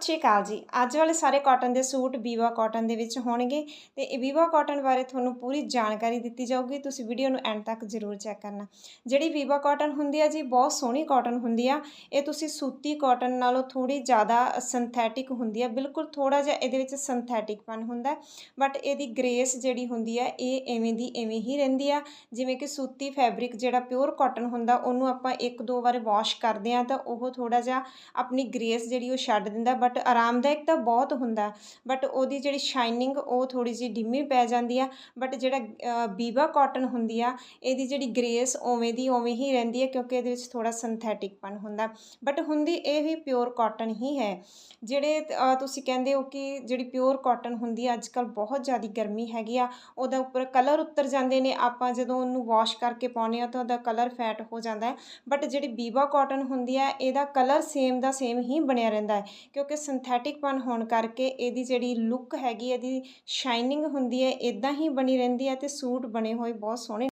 ਸਤਿ ਸ਼੍ਰੀ ਅਕਾਲ ਜੀ। ਅੱਜ ਵਾਲੇ ਸਾਰੇ ਕਾਟਨ ਦੇ ਸੂਟ ਬੀਵਾ ਕਾਟਨ ਦੇ ਵਿੱਚ ਹੋਣਗੇ ਤੇ ਇਹ ਵੀਵਾ ਕਾਟਨ ਬਾਰੇ ਤੁਹਾਨੂੰ ਪੂਰੀ ਜਾਣਕਾਰੀ ਦਿੱਤੀ ਜਾਊਗੀ। ਤੁਸੀਂ ਵੀਡੀਓ ਨੂੰ ਐਂਡ ਤੱਕ ਜ਼ਰੂਰ ਚੈੱਕ ਕਰਨਾ। ਜਿਹੜੀ ਬੀਵਾ ਕਾਟਨ ਹੁੰਦੀ ਆ ਜੀ, ਬਹੁਤ ਸੋਹਣੀ ਕਾਟਨ ਹੁੰਦੀ ਆ। ਇਹ ਤੁਸੀਂ ਸੂਤੀ ਕਾਟਨ ਨਾਲੋਂ ਥੋੜੀ ਜ਼ਿਆਦਾ ਸਿੰਥੈਟਿਕ ਹੁੰਦੀ ਆ। ਬਿਲਕੁਲ ਥੋੜਾ ਜਿਹਾ ਇਹਦੇ ਵਿੱਚ ਸਿੰਥੈਟਿਕਪਨ ਹੁੰਦਾ। ਬਟ ਇਹਦੀ ਗ੍ਰੇਸ ਜਿਹੜੀ ਹੁੰਦੀ ਆ, ਇਹ ਐਵੇਂ ਦੀ ਐਵੇਂ ਹੀ ਰਹਿੰਦੀ ਆ। ਜਿਵੇਂ ਕਿ ਸੂਤੀ ਫੈਬਰਿਕ ਜਿਹੜਾ ਪਿਓਰ ਕਾਟਨ ਹੁੰਦਾ, ਉਹਨੂੰ ਆਪਾਂ ਇੱਕ ਦੋ ਵਾਰ ਵਾਸ਼ ਕਰਦੇ ਆ ਤਾਂ ਉਹ ਥੋੜਾ ਜਿਹਾ ਆਪਣੀ ਗ੍ਰੇਸ ਜਿਹੜੀ ਉਹ ਛੱਡ ਦਿੰਦਾ। ਬਟ ਬਟ ਆਰਾਮਦਾਇਕ ਤਾਂ ਬਹੁਤ ਹੁੰਦਾ, ਬਟ ਉਹਦੀ ਜਿਹੜੀ ਸ਼ਾਈਨਿੰਗ ਉਹ ਥੋੜੀ ਜਿਹੀ ਡਿਮੀ ਪੈ ਜਾਂਦੀ ਆ, ਬਟ ਜਿਹੜਾ ਬੀਬਾ ਕਾਟਨ ਹੁੰਦੀ ਆ, ਇਹਦੀ ਜਿਹੜੀ ਗ੍ਰੇਸ ਉਵੇਂ ਦੀ ਉਵੇਂ ਹੀ ਰਹਿੰਦੀ ਹੈ ਕਿਉਂਕਿ ਇਹਦੇ ਵਿੱਚ ਥੋੜਾ ਸਿੰਥੈਟਿਕਪਨ ਹੁੰਦਾ, ਬਟ ਹੁੰਦੀ ਇਹ ਵੀ ਪਿਓਰ ਕਾਟਨ ਹੀ ਹੈ, ਜਿਹੜੇ ਤੁਸੀਂ ਕਹਿੰਦੇ ਹੋ ਕਿ ਜਿਹੜੀ ਪਿਓਰ ਕਾਟਨ ਹੁੰਦੀ ਆ ਅੱਜ ਕੱਲ ਬਹੁਤ ਜ਼ਿਆਦਾ ਗਰਮੀ ਹੈਗੀ ਆ, ਉਹਦਾ ਉੱਪਰ ਕਲਰ ਉੱਤਰ ਜਾਂਦੇ ਨੇ, ਆਪਾਂ ਜਦੋਂ ਉਹਨੂੰ ਵਾਸ਼ ਕਰਕੇ ਪਾਉਂਦੇ ਆ ਤਾਂ ਉਹਦਾ ਕਲਰ ਫੈਟ ਹੋ ਜਾਂਦਾ ਹੈ, ਬਟ ਜਿਹੜੀ ਬੀਬਾ ਕਾਟਨ ਹੁੰਦੀ ਹੈ ਇਹਦਾ ਕਲਰ ਸੇਮ ਦਾ ਸੇਮ ਹੀ ਬਣਿਆ ਰਹਿੰਦਾ ਹੈ, ਕਿਉਂਕਿ ਸਿੰਥੈਟਿਕਪਨ ਹੋਣ ਕਰਕੇ ਇਹਦੀ ਜਿਹੜੀ ਲੁੱਕ ਹੈਗੀ, ਇਹਦੀ ਸ਼ਾਈਨਿੰਗ ਹੁੰਦੀ ਹੈ ਇਦਾਂ ਹੀ ਬਣੀ ਰਹਿੰਦੀ ਹੈ ਤੇ ਸੂਟ ਬਣੇ ਹੋਏ ਬਹੁਤ ਸੋਹਣੇ